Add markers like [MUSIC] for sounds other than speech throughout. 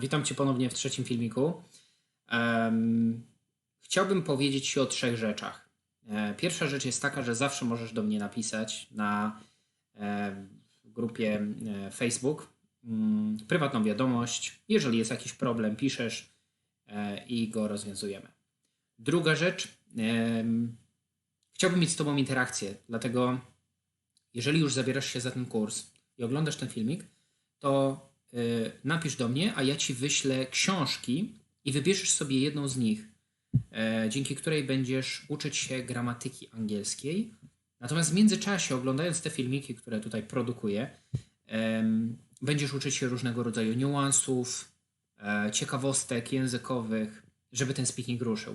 Witam Cię ponownie w trzecim filmiku. Chciałbym powiedzieć Ci o trzech rzeczach. E, pierwsza rzecz jest taka, że zawsze możesz do mnie napisać na e, grupie e, Facebook mm, prywatną wiadomość. Jeżeli jest jakiś problem, piszesz i go rozwiązujemy. Druga rzecz, chciałbym mieć z Tobą interakcję, dlatego jeżeli już zabierasz się za ten kurs i oglądasz ten filmik, to napisz do mnie, a ja ci wyślę książki i wybierzesz sobie jedną z nich, e, dzięki której będziesz uczyć się gramatyki angielskiej. Natomiast w międzyczasie, oglądając te filmiki, które tutaj produkuję, będziesz uczyć się różnego rodzaju niuansów, e, ciekawostek językowych, żeby ten speaking ruszył.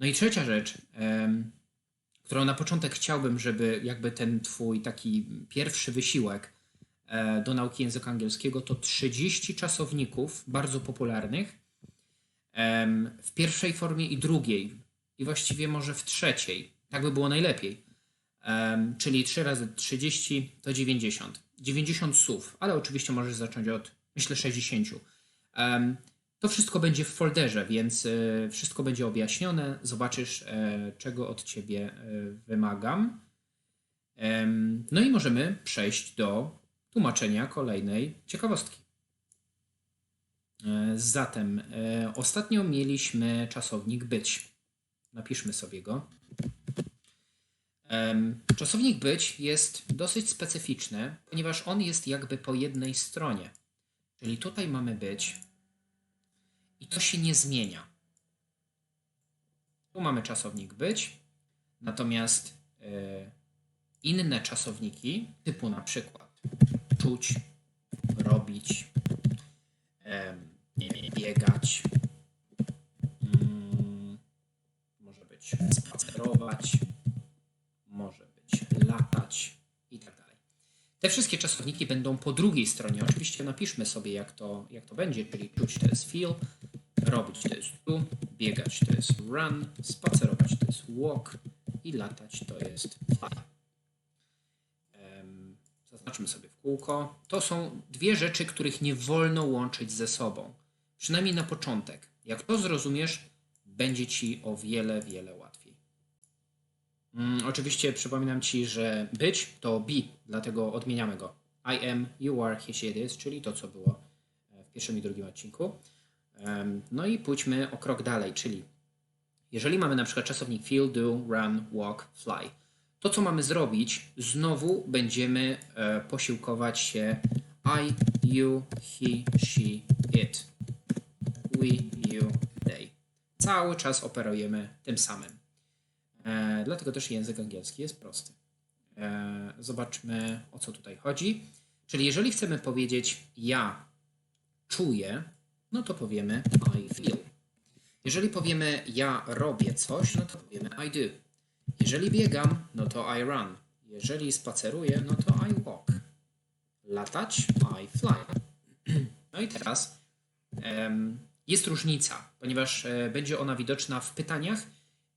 No i trzecia rzecz, którą na początek chciałbym, żeby jakby ten twój taki pierwszy wysiłek e, do nauki języka angielskiego to 30 czasowników bardzo popularnych w pierwszej formie i drugiej i właściwie może w trzeciej. Tak by było najlepiej. Czyli 3 razy 30 to 90. 90 słów, ale oczywiście możesz zacząć od myślę 60. Em, to wszystko będzie w folderze, więc e, wszystko będzie objaśnione. Zobaczysz, e, czego od ciebie e, wymagam. No i możemy przejść do tłumaczenia kolejnej ciekawostki. E, Zatem e, ostatnio mieliśmy czasownik być. Napiszmy sobie go. Czasownik być jest dosyć specyficzny, ponieważ on jest jakby po jednej stronie. Czyli tutaj mamy być i to się nie zmienia. Tu mamy czasownik być, natomiast e, inne czasowniki, typu na przykład czuć, robić, biegać, mm, może być spacerować, może być latać i tak dalej. Te wszystkie czasowniki będą po drugiej stronie. Oczywiście napiszmy sobie, jak to, jak to będzie, czyli czuć to jest feel, robić to jest do, biegać to jest run, spacerować to jest walk i latać to jest fly. Em, Zaznaczmy sobie w kółko. To są dwie rzeczy, których nie wolno łączyć ze sobą. Przynajmniej na początek. Jak to zrozumiesz, będzie ci o wiele, wiele łatwiej. Mm, oczywiście przypominam ci, że być to be, dlatego odmieniamy go. I am, you are, he, she, is, czyli to, co było e, w pierwszym i drugim odcinku. No i pójdźmy o krok dalej, czyli jeżeli mamy na przykład czasownik feel, do, run, walk, fly, to co mamy zrobić, znowu będziemy e, posiłkować się I, you, he, she, it, we, you, they. Cały czas operujemy tym samym. E, dlatego też język angielski jest prosty. E, zobaczmy o co tutaj chodzi. Czyli jeżeli chcemy powiedzieć ja czuję, no to powiemy I feel. Jeżeli powiemy ja robię coś, no to powiemy I do. Jeżeli biegam, no to I run. Jeżeli spaceruję, no to I walk. Latać, I fly. [CLEARS THROAT] No i teraz em, jest różnica, ponieważ e, będzie ona widoczna w pytaniach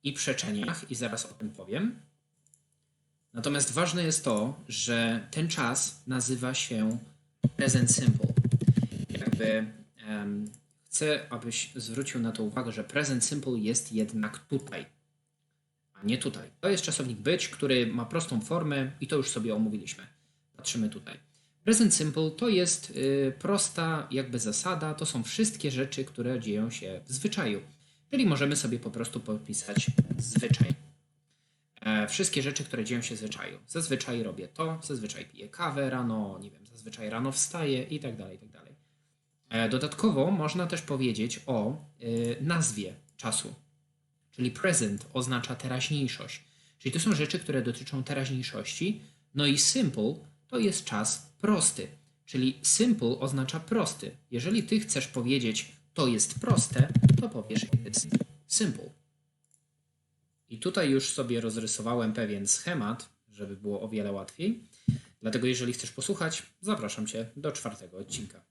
i przeczeniach i zaraz o tym powiem. Natomiast ważne jest to, że ten czas nazywa się present simple. Jakby em, chcę, abyś zwrócił na to uwagę, że present simple jest jednak tutaj, nie tutaj. To jest czasownik być, który ma prostą formę i to już sobie omówiliśmy. Patrzymy tutaj. Present simple to jest y, prosta jakby zasada, to są wszystkie rzeczy, które dzieją się w zwyczaju. Czyli możemy sobie po prostu popisać zwyczaj. E, wszystkie rzeczy, które dzieją się w zwyczaju. Zazwyczaj robię to, zazwyczaj piję kawę rano, nie wiem, zazwyczaj rano wstaję i tak dalej, i tak dalej. E, Dodatkowo można też powiedzieć o y, nazwie czasu, czyli present oznacza teraźniejszość. Czyli to są rzeczy, które dotyczą teraźniejszości. No i simple to jest czas prosty, czyli simple oznacza prosty. Jeżeli ty chcesz powiedzieć to jest proste, to powiesz it's simple. I tutaj już sobie rozrysowałem pewien schemat, żeby było o wiele łatwiej. Dlatego jeżeli chcesz posłuchać, zapraszam cię do czwartego odcinka.